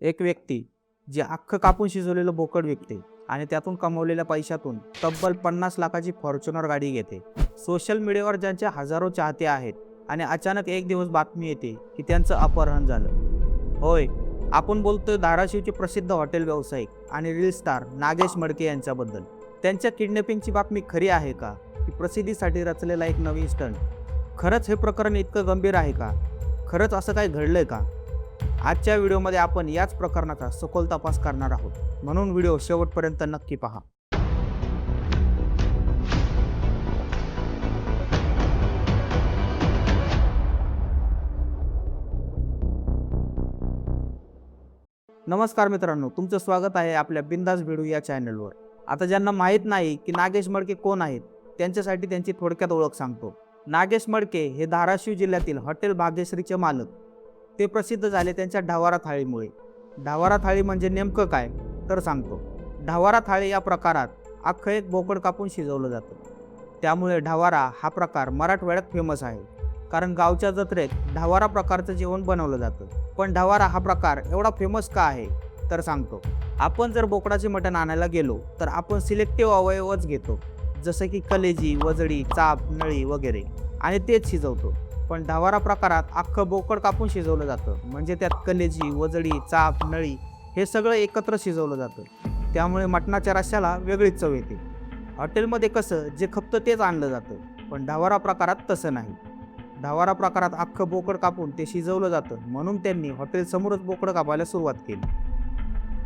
एक व्यक्ती जे अख्खं कापून शिजवलेलं बोकड विकते आणि त्यातून कमवलेल्या पैशातून तब्बल पन्नास लाखाची फॉर्च्युनर गाडी घेते. सोशल मीडियावर ज्यांचे हजारो चाहते आहेत आणि अचानक एक दिवस बातमी येते की त्यांचं अपहरण झालं. होय आपण बोलतोय धाराशिवचे प्रसिद्ध हॉटेल व्यावसायिक आणि रील स्टार नागेश मडके यांच्याबद्दल. त्यांच्या किडनॅपिंगची बातमी खरी आहे का? की प्रसिद्धीसाठी रचलेला एक नवीन स्टंट. खरंच हे प्रकरण इतकं गंभीर आहे का? खरंच असं काही घडलंय का? आजच्या व्हिडिओमध्ये आपण याच प्रकरणाचा सखोल तपास करणार आहोत. म्हणून व्हिडिओ शेवटपर्यंत नक्की पहा. नमस्कार मित्रांनो तुमचं स्वागत आहे आपल्या बिंदास व्हिडिओ या चॅनलवर. आता ज्यांना माहीत नाही की नागेश मडके कोण आहेत त्यांच्यासाठी त्यांची थोडक्यात ओळख सांगतो. नागेश मडके हे धाराशिव जिल्ह्यातील हॉटेल भाग्यश्रीचे मालक. ते प्रसिद्ध झाले त्यांच्या ढावारा थाळीमुळे. ढावारा थाळी म्हणजे नेमकं काय? तर सांगतो. ढावारा थाळी या प्रकारात अख्खं एक बोकड कापून शिजवलं जातं. त्यामुळे ढावारा हा प्रकार मराठवाड्यात फेमस आहे. कारण गावच्या जत्रेत ढावारा प्रकारचं जेवण बनवलं जातं. पण ढावारा हा प्रकार एवढा फेमस का आहे? तर सांगतो. आपण जर बोकडाचे मटण आणायला गेलो तर आपण सिलेक्टिव्ह अवयवच घेतो. जसं की कलेजी वजडी चाप नळी वगैरे. आणि तेच शिजवतो. पण धावारा प्रकारात अख्खं बोकड कापून शिजवलं जातं. म्हणजे त्यात कलेजी वजडी चाप नळी हे सगळं एकत्र शिजवलं जातं. त्यामुळे मटणाच्या रश्याला वेगळीच चव येते. हॉटेलमध्ये कसं जे खपतं तेच आणलं जातं. पण ढवारा प्रकारात तसं नाही. ढवारा प्रकारात अख्खं बोकड कापून ते शिजवलं जातं. म्हणून त्यांनी हॉटेलसमोरच बोकडं कापायला सुरुवात केली.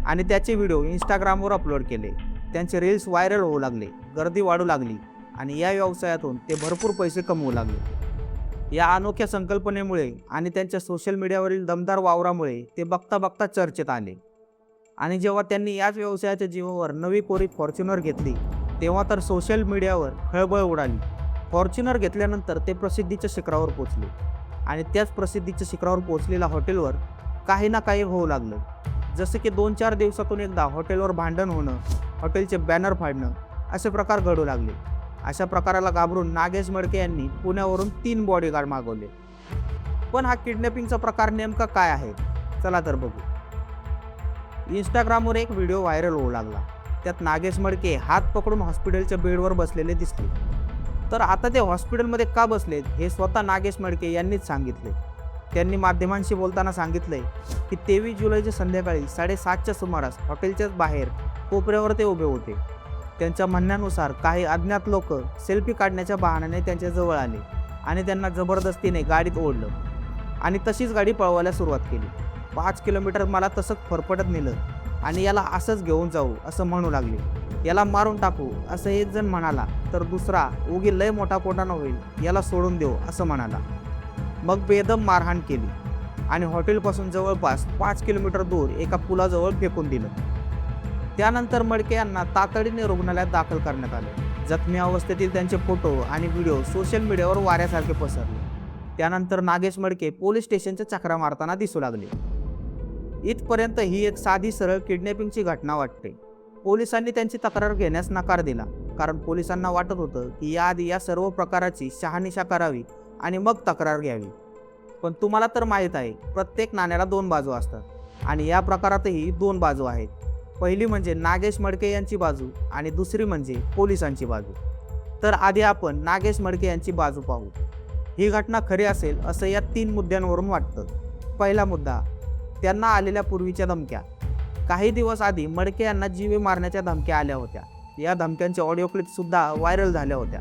आणि त्याचे व्हिडिओ इंस्टाग्रामवर अपलोड केले. त्यांचे रील्स व्हायरल होऊ लागले गर्दी वाढू लागली आणि या व्यवसायातून ते भरपूर पैसे कमवू लागले. या अनोख्या संकल्पनेमुळे आणि त्यांच्या सोशल मीडियावरील दमदार वावरामुळे ते बघता बघता चर्चेत आले. आणि जेव्हा त्यांनी याच व्यवसायाच्या जीवावर नवी कोरी फॉर्च्युनर घेतली तेव्हा तर सोशल मीडियावर खळबळ उडाली. फॉर्च्युनर घेतल्यानंतर ते प्रसिद्धीच्या शिखरावर पोचले आणि त्याच प्रसिद्धीच्या शिखरावर पोचलेल्या हॉटेलवर काही ना काही होऊ लागलं. जसं की दोन चार दिवसातून एकदा हॉटेलवर भांडण होणं हॉटेलचे बॅनर फाडणं असे प्रकार घडू लागले. अशा प्रकाराला घाबरून नागेश मडके यांनी पुण्यावरून तीन बॉडीगार्ड मागवले. पण हा किडनॅपिंगचा प्रकार नेमका काय आहे? चला तर बघू. इंस्टाग्रामवर एक व्हिडिओ व्हायरल होऊ लागला. त्यात नागेश मडके हात पकडून हॉस्पिटलच्या बेडवर बसलेले दिसले. तर आता ते हॉस्पिटलमध्ये का बसलेत हे स्वतः नागेश मडके यांनीच सांगितले. त्यांनी माध्यमांशी बोलताना सांगितलंय की तेवीस जुलैच्या संध्याकाळी साडेसातच्या सुमारास हॉटेलच्याच बाहेर कोपऱ्यावर ते उभे होते. त्यांच्या म्हणण्यानुसार काही अज्ञात लोक सेल्फी काढण्याच्या बहाण्याने त्यांच्याजवळ आले आणि त्यांना जबरदस्तीने गाडीत ओढलं. आणि तशीच गाडी पळवायला सुरुवात केली. पाच किलोमीटर मला तसंच फरफटत नेलं आणि याला असंच घेऊन जाऊ असं म्हणू लागले. याला मारून टाकू असं एक जण म्हणाला तर दुसरा उगी लय मोठा पोटानं होईल याला सोडून देऊ असं म्हणाला. मग बेदम मारहाण केली आणि हॉटेलपासून जवळपास पाच किलोमीटर दूर एका पुलाजवळ फेकून दिलं. त्यानंतर मडके यांना तातडीने रुग्णालयात दाखल करण्यात आले. जखमी अवस्थेतील त्यांचे फोटो आणि व्हिडिओ सोशल मीडियावर वाऱ्यासारखे पसरले. त्यानंतर नागेश मडके पोलीस स्टेशनच्या चक्रा मारताना दिसू लागले. इथपर्यंत ही एक साधी सरळ किडनॅपिंगची घटना वाटते. पोलिसांनी त्यांची तक्रार घेण्यास नकार दिला कारण पोलिसांना वाटत होतं की याआधी या सर्व प्रकाराची शहानिशा करावी आणि मग तक्रार घ्यावी. पण तुम्हाला तर माहीत आहे प्रत्येक नाण्याला दोन बाजू असतात आणि या प्रकारातही दोन बाजू आहेत. पहिली म्हणजे नागेश मडके यांची बाजू आणि दुसरी म्हणजे पोलिसांची बाजू. तर आधी आपण नागेश मडके यांची बाजू पाहू. ही घटना खरी असेल असं या तीन मुद्द्यांवरून वाटतं. पहिला मुद्दा त्यांना आलेल्या पूर्वीच्या धमक्या. काही दिवस आधी मडके यांना जीवे मारण्याच्या धमक्या आल्या होत्या. या धमक्यांच्या ऑडिओ क्लिपसुद्धा व्हायरल झाल्या होत्या.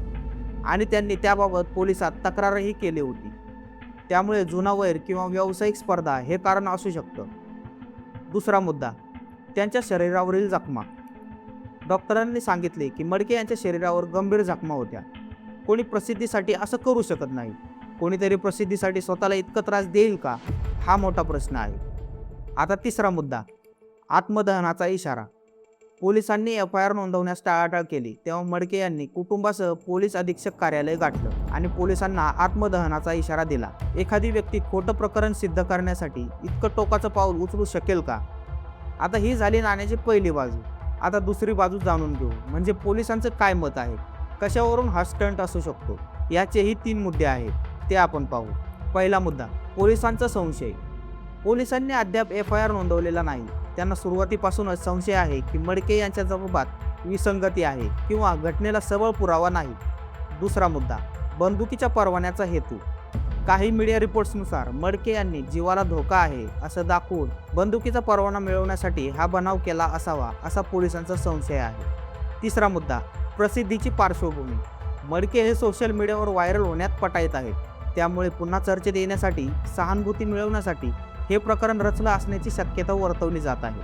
आणि त्यांनी त्याबाबत पोलिसात तक्रारही केली होती. त्यामुळे जुना वैर किंवा व्यावसायिक स्पर्धा हे कारण असू शकतं. दुसरा मुद्दा त्यांच्या शरीरावरील जखमा. डॉक्टरांनी सांगितले की मडके यांच्या शरीरावर गंभीर जखमा होत्या. कोणी प्रसिद्धीसाठी असं करू शकत नाही. कोणीतरी प्रसिद्धीसाठी स्वतःला इतकं त्रास देईल का? हा मोठा प्रश्न आहे. आता तिसरा मुद्दा. आत्मदहनाचा इशारा. पोलिसांनी एफ आय आर नोंदवण्यास टाळाटाळ केली. तेव्हा मडके यांनी कुटुंबासह पोलीस अधीक्षक कार्यालय गाठलं आणि पोलिसांना आत्मदहनाचा इशारा दिला. एखादी व्यक्ती खोटं प्रकरण सिद्ध करण्यासाठी इतकं टोकाचं पाऊल उचलू शकेल का? आता ही झाली नाण्याची पहिली बाजू. आता दुसरी बाजू जाणून घेऊ. म्हणजे पोलिसांचं काय मत आहे? कशावरून हा स्टंट असू शकतो? याचेही तीन मुद्दे आहेत. ते आपण पाहू. पहिला मुद्दा पोलिसांचा संशय. पोलिसांनी अद्याप एफ आय आर नोंदवलेला नाही. त्यांना सुरुवातीपासूनच संशय आहे की मडके यांच्या जबाबात विसंगती आहे किंवा घटनेला सबळ पुरावा नाही. दुसरा मुद्दा बंदुकीच्या परवान्याचा हेतू. काही मीडिया रिपोर्ट्सनुसार मडके यांनी जीवाला धोका आहे असं दाखवून बंदुकीचा परवाना मिळवण्यासाठी हा बनाव केला असावा असा पोलिसांचा संशय आहे. तिसरा मुद्दा प्रसिद्धीची पार्श्वभूमी. मडके हे सोशल मीडियावर व्हायरल होण्यात पटाईत आहेत. त्यामुळे पुन्हा चर्चेत येण्यासाठी सहानुभूती मिळवण्यासाठी हे प्रकरण रचलं असण्याची शक्यता वर्तवली जात आहे.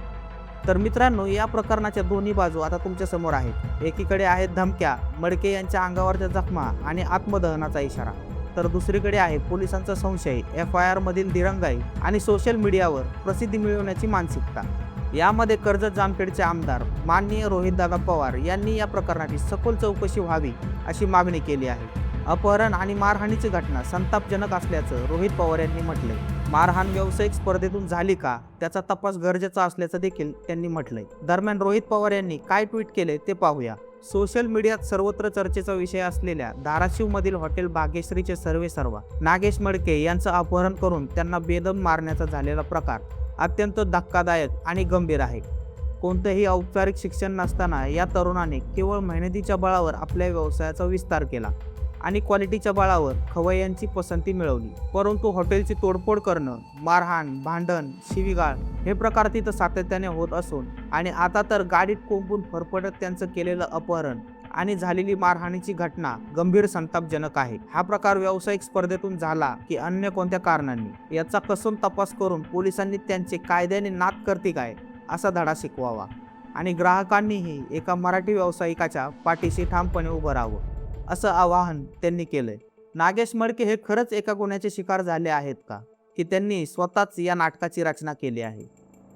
तर मित्रांनो या प्रकरणाच्या दोन्ही बाजू आता तुमच्यासमोर आहेत. एकीकडे आहेत धमक्या मडके यांच्या अंगावरच्या जखमा आणि आत्मदहनाचा इशारा. तर दुसरीकडे आहे पोलिसांचा संशय एफ आय आरमधील दिरंगाई आणि सोशल मीडियावर प्रसिद्धी मिळवण्याची मानसिकता. यामध्ये कर्जत जामखेडचे आमदार माननीय रोहितदादा पवार यांनी या प्रकरणाची सखोल चौकशी व्हावी अशी मागणी केली आहे. अपहरण आणि मारहाणीची घटना संतापजनक असल्याचं रोहित पवार यांनी म्हटलंय. मारहाण व्यावसायिक स्पर्धेतून झाली का त्याचा तपास गरजेचा असल्याचं देखील त्यांनी म्हटलंय. दरम्यान रोहित पवार यांनी काय ट्विट केले ते पाहूया. सोशल मीडियात सर्वत्र चर्चेचा विषय असलेल्या धाराशिवमधील हॉटेल भाग्यश्रीचे सर्वे सर्वा. नागेश मडके यांचं अपहरण करून त्यांना बेदम मारण्याचा झालेला प्रकार अत्यंत धक्कादायक आणि गंभीर आहे. कोणतंही औपचारिक शिक्षण नसताना या तरुणाने केवळ मेहनतीच्या बळावर आपल्या व्यवसायाचा विस्तार केला. आणि क्वालिटीच्या बळावर खवय्यांची पसंती मिळवली. परंतु हॉटेलची तोडफोड करणं मारहाण भांडण शिवीगाळ हे प्रकार तिथं सातत्याने होत असून आणि आता तर गाडीत कोंबून फरफटत त्यांचं केलेलं अपहरण आणि झालेली मारहाणीची घटना गंभीर संतापजनक आहे. हा प्रकार व्यावसायिक स्पर्धेतून झाला की अन्य कोणत्या कारणांनी? याचा कसून तपास करून पोलिसांनी त्यांचे कायद्याने नात करते काय? असा धडा शिकवावा. आणि ग्राहकांनीही एका मराठी व्यावसायिकाच्या पाठीशी ठामपणे उभं राहावं. असं आवाहन त्यांनी केलंय. नागेश मडके हे खरंच एका गुन्ह्याचे शिकार झाले आहेत का? की त्यांनी स्वतःच या नाटकाची रचना केली आहे?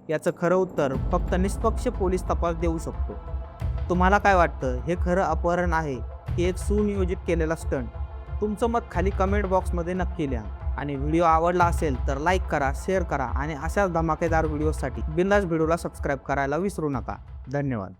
याचं खरं उत्तर फक्त निष्पक्ष पोलीस तपास देऊ शकतो. तुम्हाला काय वाटतं? हे खरं अपहरण आहे की एक सुनियोजित केलेला स्टंट? तुमचं मत खाली कमेंट बॉक्समध्ये नक्की लिहा. आणि व्हिडिओ आवडला असेल तर लाईक करा शेअर करा आणि अशाच धमाकेदार व्हिडिओसाठी बिंदास व्हिडिओला सबस्क्राईब करायला विसरू नका. धन्यवाद.